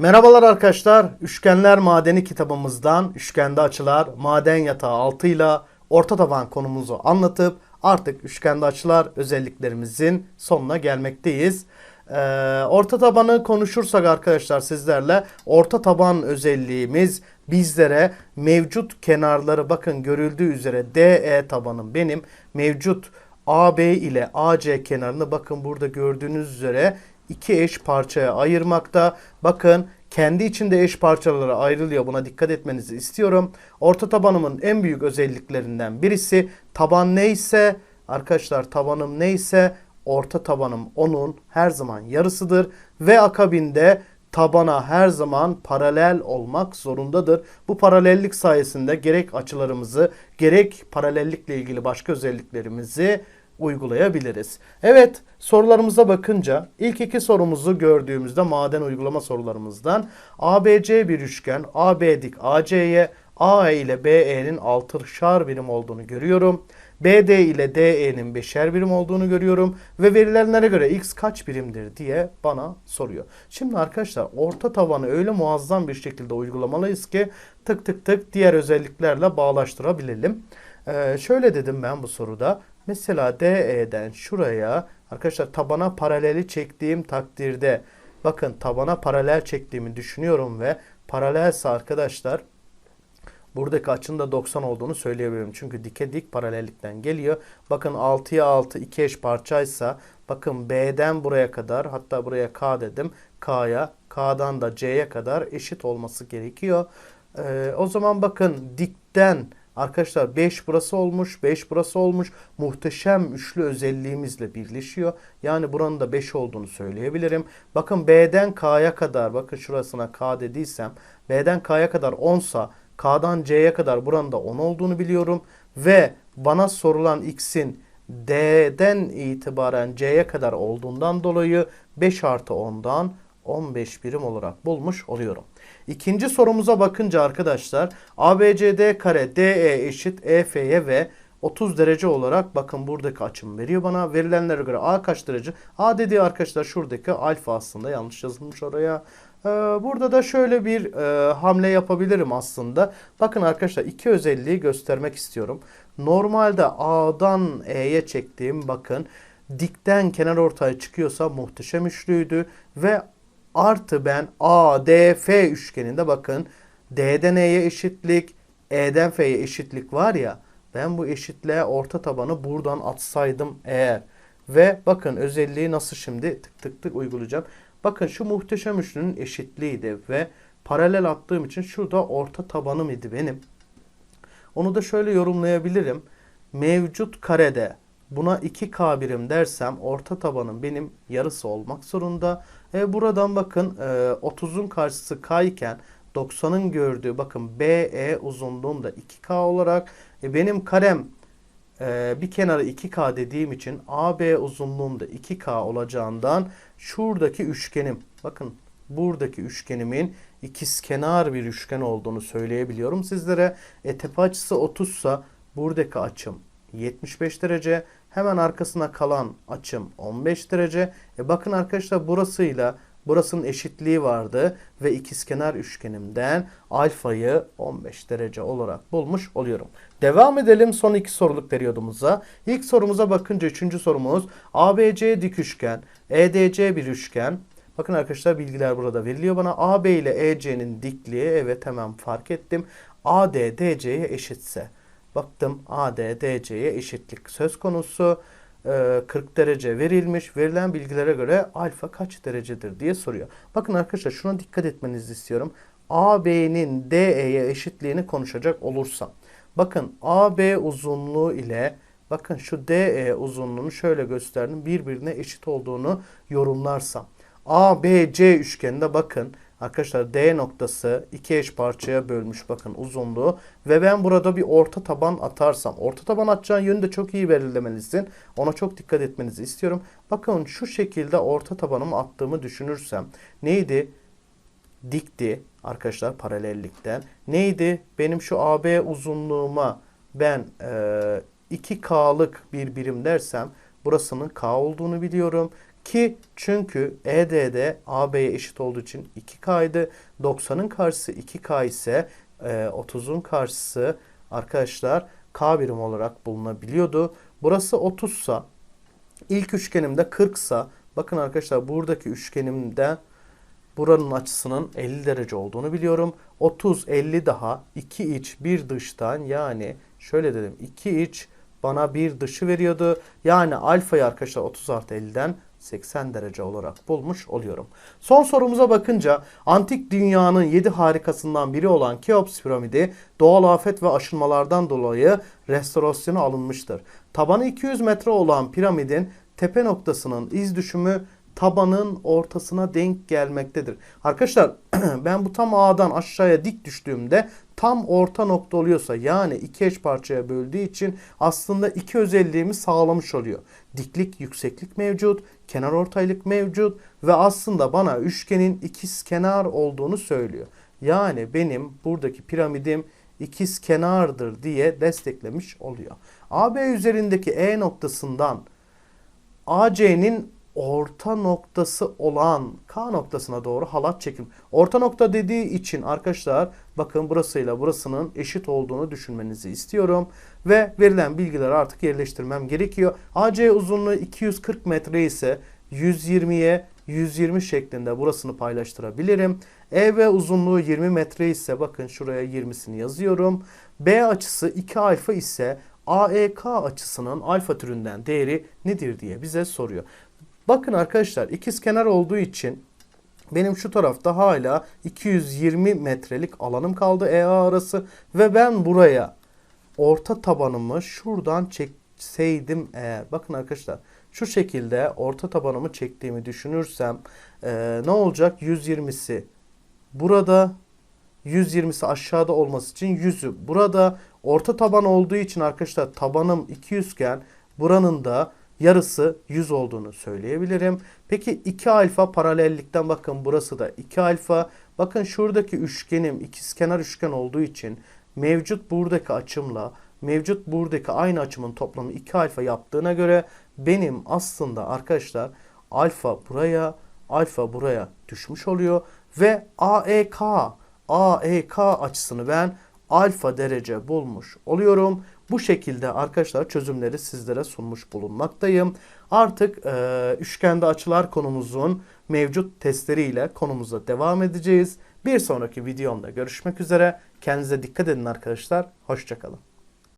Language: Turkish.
Merhabalar arkadaşlar. Üçgenler Madeni kitabımızdan üçgende açılar maden yatağı altıyla orta taban konumuzu anlatıp artık üçgende açılar özelliklerimizin sonuna gelmekteyiz. Ee, orta tabanı konuşursak arkadaşlar sizlerle orta taban özelliğimiz bizlere mevcut kenarları bakın görüldüğü üzere DE tabanım benim mevcut AB ile AC kenarını bakın burada gördüğünüz üzere iki eş parçaya ayırmakta. Bakın kendi içinde eş parçalara ayrılıyor. Buna dikkat etmenizi istiyorum. Orta tabanımın en büyük özelliklerinden birisi taban neyse arkadaşlar tabanım neyse orta tabanım onun her zaman yarısıdır ve akabinde tabana her zaman paralel olmak zorundadır. Bu paralellik sayesinde gerek açılarımızı gerek paralellikle ilgili başka özelliklerimizi uygulayabiliriz. Evet sorularımıza bakınca ilk iki sorumuzu gördüğümüzde maden uygulama sorularımızdan ABC bir üçgen AB dik AC'ye AE ile BE'nin 6'şar birim olduğunu görüyorum. BD ile DE'nin 5'er birim olduğunu görüyorum. Ve verilenlere göre x kaç birimdir diye bana soruyor. Şimdi arkadaşlar orta tabanı öyle muazzam bir şekilde uygulamalıyız ki tık tık tık diğer özelliklerle bağlaştırabilelim. Ee, şöyle dedim ben bu soruda. Mesela DE'den şuraya arkadaşlar tabana paraleli çektiğim takdirde bakın tabana paralel çektiğimi düşünüyorum ve paralelse arkadaşlar buradaki açının da 90 olduğunu söyleyebilirim. Çünkü dike dik paralellikten geliyor. Bakın 6'ya 6 iki eş parçaysa bakın B'den buraya kadar hatta buraya K dedim. K'ya K'dan da C'ye kadar eşit olması gerekiyor. Ee, o zaman bakın dikten Arkadaşlar 5 burası olmuş, 5 burası olmuş. Muhteşem üçlü özelliğimizle birleşiyor. Yani buranın da 5 olduğunu söyleyebilirim. Bakın B'den K'ya kadar, bakın şurasına K dediysem, B'den K'ya kadar 10 sa K'dan C'ye kadar buranın da 10 olduğunu biliyorum. Ve bana sorulan X'in D'den itibaren C'ye kadar olduğundan dolayı 5 artı 10'dan 15 birim olarak bulmuş oluyorum. İkinci sorumuza bakınca arkadaşlar ABCD kare DE eşit EF'ye ve 30 derece olarak bakın buradaki açım veriyor bana. Verilenlere göre A kaç derece? A dediği arkadaşlar şuradaki alfa aslında yanlış yazılmış oraya. Ee, burada da şöyle bir e, hamle yapabilirim aslında. Bakın arkadaşlar iki özelliği göstermek istiyorum. Normalde A'dan E'ye çektiğim bakın dikten kenar ortaya çıkıyorsa muhteşem üçlüydü ve artı ben ADF üçgeninde bakın D'den E'ye eşitlik, E'den F'ye eşitlik var ya ben bu eşitliğe orta tabanı buradan atsaydım eğer ve bakın özelliği nasıl şimdi tık tık tık uygulayacağım. Bakın şu muhteşem üçlünün eşitliğiydi ve paralel attığım için şurada orta tabanım idi benim. Onu da şöyle yorumlayabilirim. Mevcut karede buna 2K birim dersem orta tabanım benim yarısı olmak zorunda. E, buradan bakın e, 30'un karşısı K iken 90'ın gördüğü bakın BE uzunluğum da 2K olarak e, benim karem e, bir kenarı 2K dediğim için AB uzunluğum da 2K olacağından şuradaki üçgenim bakın buradaki üçgenimin ikizkenar bir üçgen olduğunu söyleyebiliyorum sizlere. E, tepe açısı 30 sa buradaki açım 75 derece. Hemen arkasına kalan açım 15 derece. E bakın arkadaşlar burasıyla burasının eşitliği vardı ve ikizkenar üçgenimden alfayı 15 derece olarak bulmuş oluyorum. Devam edelim son iki soruluk periyodumuza. İlk sorumuza bakınca üçüncü sorumuz ABC dik üçgen, EDC bir üçgen. Bakın arkadaşlar bilgiler burada veriliyor bana. AB ile EC'nin dikliği evet hemen fark ettim. AD DC'ye eşitse. Baktım AD DC'ye eşitlik söz konusu. Ee, 40 derece verilmiş. Verilen bilgilere göre alfa kaç derecedir diye soruyor. Bakın arkadaşlar şuna dikkat etmenizi istiyorum. AB'nin DE'ye eşitliğini konuşacak olursam. Bakın AB uzunluğu ile bakın şu DE uzunluğunu şöyle gösterdim. Birbirine eşit olduğunu yorumlarsam. ABC üçgeninde bakın Arkadaşlar D noktası iki eş parçaya bölmüş bakın uzunluğu ve ben burada bir orta taban atarsam orta taban atacağın yönü de çok iyi belirlemelisin. Ona çok dikkat etmenizi istiyorum. Bakın şu şekilde orta tabanımı attığımı düşünürsem neydi? Dikti arkadaşlar paralellikten. Neydi? Benim şu AB uzunluğuma ben e, 2K'lık bir birim dersem burasının K olduğunu biliyorum. Ki çünkü EDD AB'ye eşit olduğu için 2K'ydı. 90'ın karşısı 2K ise e, 30'un karşısı arkadaşlar K birim olarak bulunabiliyordu. Burası 30 sa ilk üçgenimde 40 sa bakın arkadaşlar buradaki üçgenimde buranın açısının 50 derece olduğunu biliyorum. 30 50 daha 2 iç bir dıştan yani şöyle dedim 2 iç bana bir dışı veriyordu. Yani alfayı arkadaşlar 30 artı 50'den 80 derece olarak bulmuş oluyorum. Son sorumuza bakınca antik dünyanın 7 harikasından biri olan Keops piramidi doğal afet ve aşınmalardan dolayı restorasyona alınmıştır. Tabanı 200 metre olan piramidin tepe noktasının iz düşümü tabanın ortasına denk gelmektedir. Arkadaşlar ben bu tam A'dan aşağıya dik düştüğümde tam orta nokta oluyorsa yani iki eş parçaya böldüğü için aslında iki özelliğimi sağlamış oluyor. Diklik, yükseklik mevcut, kenar ortaylık mevcut ve aslında bana üçgenin ikiz kenar olduğunu söylüyor. Yani benim buradaki piramidim ikiz kenardır diye desteklemiş oluyor. AB üzerindeki E noktasından AC'nin orta noktası olan K noktasına doğru halat çekim. Orta nokta dediği için arkadaşlar bakın burasıyla burasının eşit olduğunu düşünmenizi istiyorum. Ve verilen bilgileri artık yerleştirmem gerekiyor. AC uzunluğu 240 metre ise 120'ye 120 şeklinde burasını paylaştırabilirim. EV uzunluğu 20 metre ise bakın şuraya 20'sini yazıyorum. B açısı 2 alfa ise AEK açısının alfa türünden değeri nedir diye bize soruyor. Bakın arkadaşlar ikiz kenar olduğu için benim şu tarafta hala 220 metrelik alanım kaldı EA arası ve ben buraya orta tabanımı şuradan çekseydim eğer bakın arkadaşlar şu şekilde orta tabanımı çektiğimi düşünürsem e, ne olacak? 120'si burada 120'si aşağıda olması için 100'ü burada. Orta taban olduğu için arkadaşlar tabanım 200 iken buranın da yarısı 100 olduğunu söyleyebilirim. Peki 2 alfa paralellikten bakın burası da 2 alfa. Bakın şuradaki üçgenim ikizkenar üçgen olduğu için mevcut buradaki açımla mevcut buradaki aynı açımın toplamı 2 alfa yaptığına göre benim aslında arkadaşlar alfa buraya alfa buraya düşmüş oluyor ve AEK AEK açısını ben alfa derece bulmuş oluyorum. Bu şekilde arkadaşlar çözümleri sizlere sunmuş bulunmaktayım. Artık e, üçgende açılar konumuzun mevcut testleriyle konumuza devam edeceğiz. Bir sonraki videomda görüşmek üzere. Kendinize dikkat edin arkadaşlar. Hoşçakalın.